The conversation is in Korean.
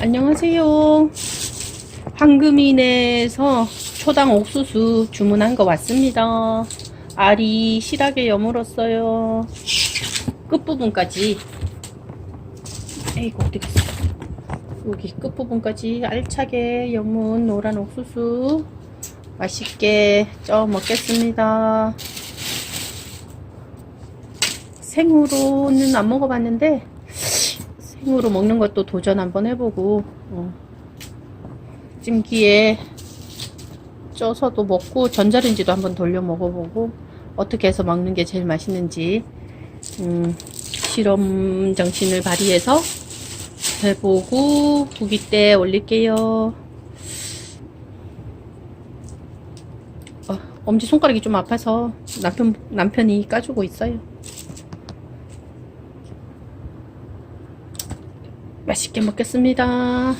안녕하세요. 황금인에서 초당 옥수수 주문한 거 왔습니다. 알이 실하게 여물었어요. 끝부분까지. 에이구, 어디 갔어? 여기 끝부분까지 알차게 여문 노란 옥수수. 맛있게 쪄 먹겠습니다. 생으로는 안 먹어봤는데, 생으로 먹는 것도 도전 한번 해보고 어. 찜기에 쪄서도 먹고 전자레인지도 한번 돌려 먹어보고 어떻게 해서 먹는 게 제일 맛있는지 음, 실험 정신을 발휘해서 해보고 후기 때 올릴게요. 어, 엄지 손가락이 좀 아파서 남편 남편이 까주고 있어요. 맛있게 먹겠습니다.